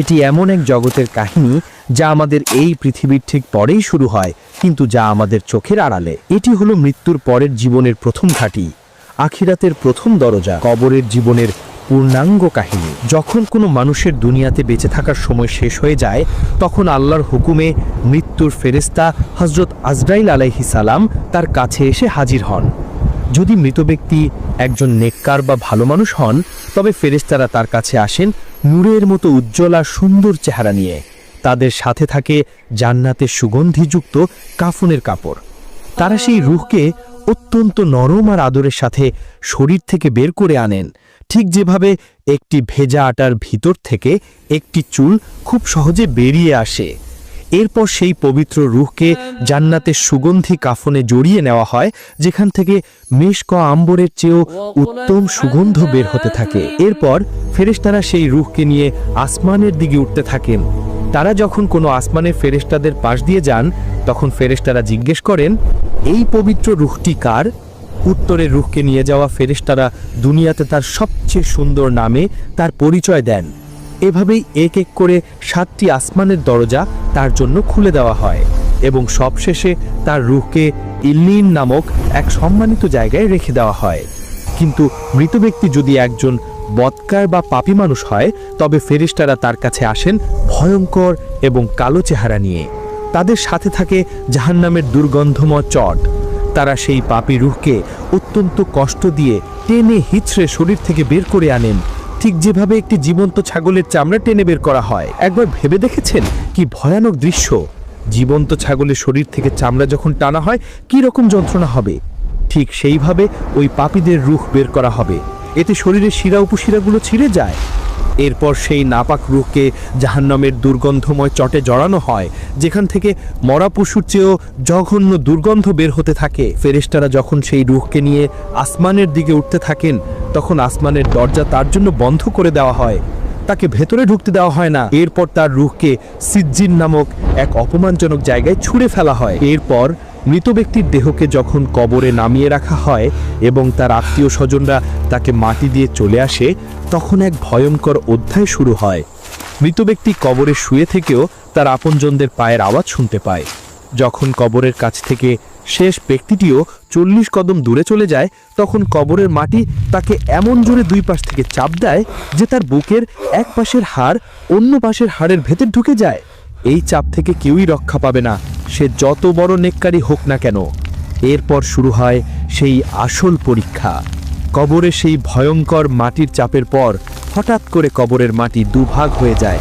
এটি এমন এক জগতের কাহিনী যা আমাদের এই পৃথিবীর ঠিক পরেই শুরু হয়, কিন্তু যা আমাদের চোখের আড়ালে। এটি হলো মৃত্যুর পরের জীবনের প্রথম ঘাঁটি, আখিরাতের প্রথম দরজা, কবরের জীবনের পূর্ণাঙ্গ কাহিনী। যখন কোনো মানুষের দুনিয়াতে বেঁচে থাকার সময় শেষ হয়ে যায়, তখন আল্লাহর হুকুমে মৃত্যুর ফেরেস্তা হজরত আজরাইল আলাইহি সালাম তার কাছে এসে হাজির হন। যদি মৃত ব্যক্তি একজন নেককার বা ভালো মানুষ হন, তবে ফেরেস্তারা তার কাছে আসেন নূরের মতো উজ্জ্বল আর সুন্দর চেহারা নিয়ে। তাদের সাথে থাকে জান্নাতের সুগন্ধিযুক্ত কাফনের কাপড়। তারা সেই রুহকে অত্যন্ত নরম আর আদরের সাথে শরীর থেকে বের করে আনেন। ঠিক যেভাবে একটি ভেজা আটার ভিতর থেকে একটি চুল খুব সহজে বেরিয়ে আসে। এরপর সেই পবিত্র রুহকে জান্নাতের সুগন্ধি কাফনে জড়িয়ে নেওয়া হয়, যেখান থেকে মেশক আম্বরের চেয়েও উত্তম সুগন্ধ বের হতে থাকে। এরপর ফেরেশতারা সেই রুহকে নিয়ে আসমানের দিকে উঠতে থাকেন। তারা যখন কোনো আসমানের ফেরেশতাদের পাশ দিয়ে যান, তখন ফেরেশতারা জিজ্ঞেস করেন, এই পবিত্র রুহটি কার? উত্তরে রুখকে নিয়ে যাওয়া ফেরেশতারা, দুনিয়াতে তার সবচেয়ে সুন্দর নামে তার পরিচয় দেন। এভাবেই এক এক করে সাতটি আসমানের দরজা তার জন্য খুলে দেওয়া হয় এবং সবশেষে তার রুহকে ইল্লিন নামক এক সম্মানিত জায়গায় রেখে দেওয়া হয়। কিন্তু মৃত ব্যক্তি যদি একজন বৎকার বা পাপী মানুষ হয়, তবে ফেরিস্তারা তার কাছে আসেন ভয়ঙ্কর এবং কালো চেহারা নিয়ে। তাদের সাথে থাকে জাহান্নামের দুর্গন্ধময় চট। তারা সেই পাপী রুহকে অত্যন্ত কষ্ট দিয়ে টেনে হিচড়ে শরীর থেকে বের করে আনেন ঠিক যেভাবে একটি জীবন্ত ছাগলের চামড়া টেনে বের করা হয়। একবার ভেবে দেখেছেন? কি ভয়ানক দৃশ্য। জীবন্ত ছাগলের শরীর থেকে চামড়া যখন টানা হয়, কি রকম যন্ত্রণা হবে? ঠিক সেইভাবে ওই পাপীদের রুখ বের করা হবে। এতে শরীরের শিরা উপশিরাগুলো ছিঁড়ে যায়। এরপর সেই নাপাক রুখকে জাহান্নামের দুর্গন্ধময় চটে জড়ানো হয়, যেখান থেকে মরা পশুর চেয়েও জঘন্য দুর্গন্ধ বের হতে থাকে। ফেরেশতারা যখন সেই রুখকে নিয়ে আসমানের দিকে উঠতে থাকেন তখন আসমানের দরজা তার জন্য বন্ধ করে দেওয়া হয়। তাকে ভেতরে ঢুকতে দেওয়া হয় না। এরপর তার রুহকে সিজ্জিন নামক এক অপমানজনক জায়গায় ছুঁড়ে ফেলা হয়। এরপর মৃত ব্যক্তির দেহকে যখন কবরে নামিয়ে রাখা হয় এবং তার আত্মীয় স্বজনরা তাকে মাটি দিয়ে চলে আসে, তখন এক ভয়ঙ্কর অধ্যায় শুরু হয়। মৃত ব্যক্তি কবরে শুয়ে থেকেও তার আপনজনদের পায়ের আওয়াজ শুনতে পায়। যখন কবরের কাছ থেকে শেষ ব্যক্তিটিও চল্লিশ কদম দূরে চলে যায়, তখন কবরের মাটি তাকে এমন জোরে দুই পাশ থেকে চাপ দেয় যে তার বুকের এক পাশের হাড় অন্য পাশের হাড়ের ভেতর ঢুকে যায়। এই চাপ থেকে কেউই রক্ষা পাবে না, সে যত বড় নেককারী হোক না কেন। এরপর শুরু হয় সেই আসল পরীক্ষা। কবরে সেই ভয়ঙ্কর মাটির চাপের পর হঠাৎ করে কবরের মাটি দুভাগ হয়ে যায়।